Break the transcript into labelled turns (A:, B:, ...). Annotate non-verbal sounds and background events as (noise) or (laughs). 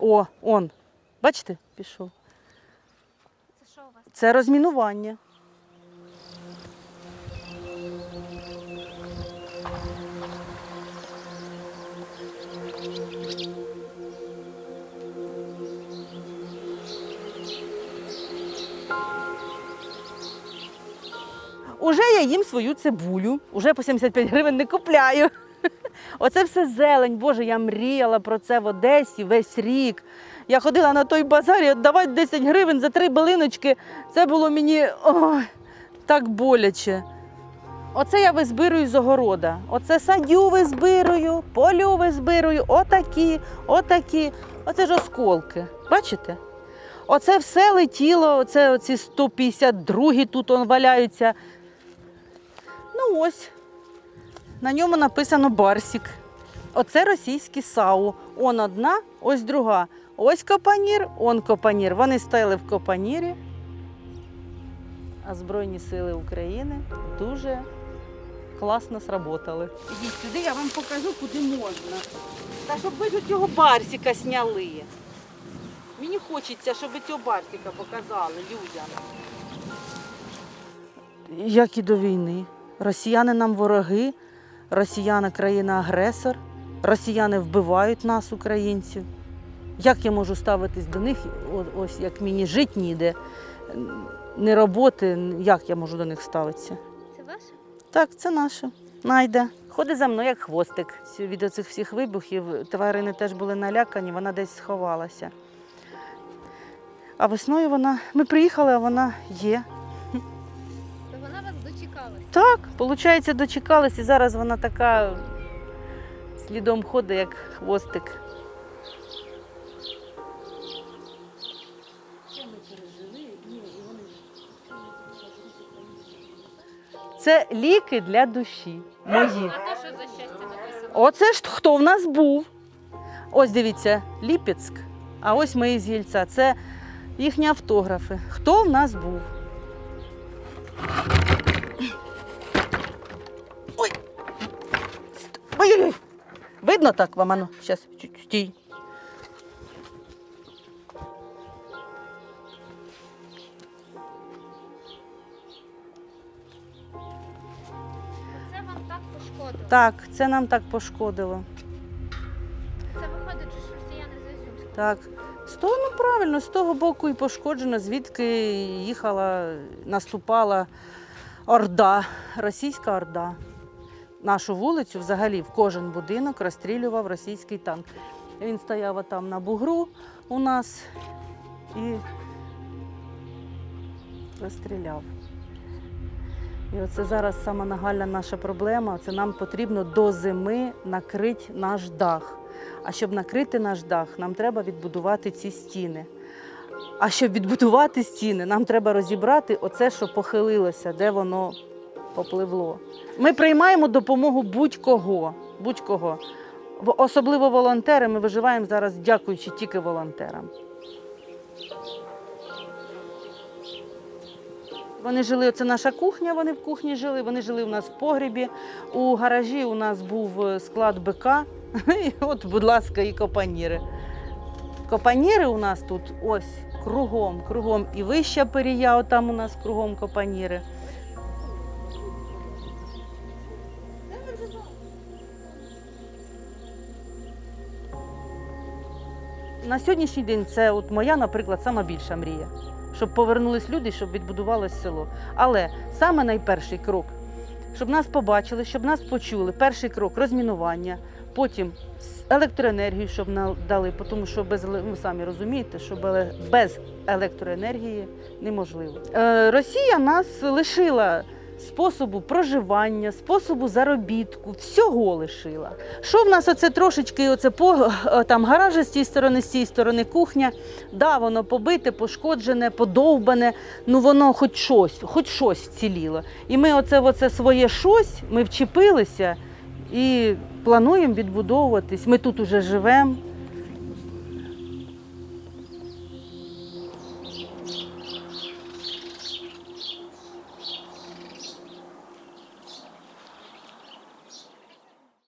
A: О, он. Бачите, пішов.
B: Це що у вас?
A: Це розмінування. Уже я їм свою цибулю, уже по 75 гривень не купляю. Оце все зелень. Боже, я мріяла про це в Одесі весь рік. Я ходила на той базар і віддавати 10 гривень за три балиночки. Це було мені ой, так боляче. Оце я визбирую з огорода. Оце садю визбирую, полю визбирую, отакі, отакі. Оце ж осколки. Бачите? Оце все летіло, оце оці 152 тут он валяються. Ну ось. На ньому написано Барсік. Оце російські САУ. Он одна, ось друга. Ось копанір, он копанір. Вони стояли в копанірі. А Збройні сили України дуже класно сработали. Ідіть сюди, я вам покажу, куди можна. Та щоб ви ж цього барсіка сняли. Мені хочеться, щоб ви цього барсіка показали людям. Як і до війни. Росіяни нам вороги, росіяни країна-агресор, росіяни вбивають нас, українців. Як я можу ставитись до них, ось як мені жити ніде, не роботи, як я можу до них ставитися?
B: Це ваше?
A: Так, це наше. Найде. Ходить за мною як хвостик. Від цих всіх вибухів тварини теж були налякані, вона десь сховалася. А весною вона. Ми приїхали, а вона є. Так, виходить, дочекалась, і зараз вона така слідом ходить, як хвостик. Це ліки для душі. Мої.
B: А то що за щастя написано?
A: Оце ж хто в нас був. Ось дивіться, Ліпецьк, а ось мої з Єльця. Це їхні автографи. Хто в нас був? Ой-ой-ой. Видно так вам? Ану, зараз, стій.
B: Це вам так пошкодило.
A: Так, це нам так пошкодило.
B: Це виходить, що росіяни з Ізюмського.
A: Так. З того, ну правильно, з того боку і пошкоджено, звідки їхала, наступала орда, російська орда. Нашу вулицю взагалі в кожен будинок розстрілював російський танк. Він стояв там на бугру у нас і розстріляв. І оце зараз сама нагальна наша проблема. Це нам потрібно до зими накрити наш дах. А щоб накрити наш дах, нам треба відбудувати ці стіни. А щоб відбудувати стіни, нам треба розібрати оце, що похилилося, де воно попливло. Ми приймаємо допомогу будь-кого. будь-кого. Особливо волонтери. Ми виживаємо зараз, дякуючи тільки волонтерам. Вони жили, це наша кухня, вони в кухні жили, вони жили у нас в погрібі. У гаражі у нас був е, склад БК. (laughs) І от, будь ласка, і копаніри. Копаніри у нас тут ось кругом, кругом. І вища перія, там у нас кругом копаніри. На сьогоднішній день це от моя, наприклад, сама більша мрія. Щоб повернулись люди, щоб відбудувалось село. Але саме найперший крок, щоб нас побачили, щоб нас почули. Перший крок розмінування, потім електроенергію, щоб нам дали, тому що без ви самі розумієте, що без електроенергії неможливо. Е, Росія нас лишила способу проживання, способу заробітку, всього лишила. Що в нас оце трошечки, оце по е, там гаражі з цієї сторони, з цієї сторони кухня. Да, воно побите, пошкоджене, подовбане. Ну воно хоч щось, хоч щось вціліло. І ми оце, оце своє щось, ми вчепилися і плануємо відбудовуватись. Ми тут уже живемо.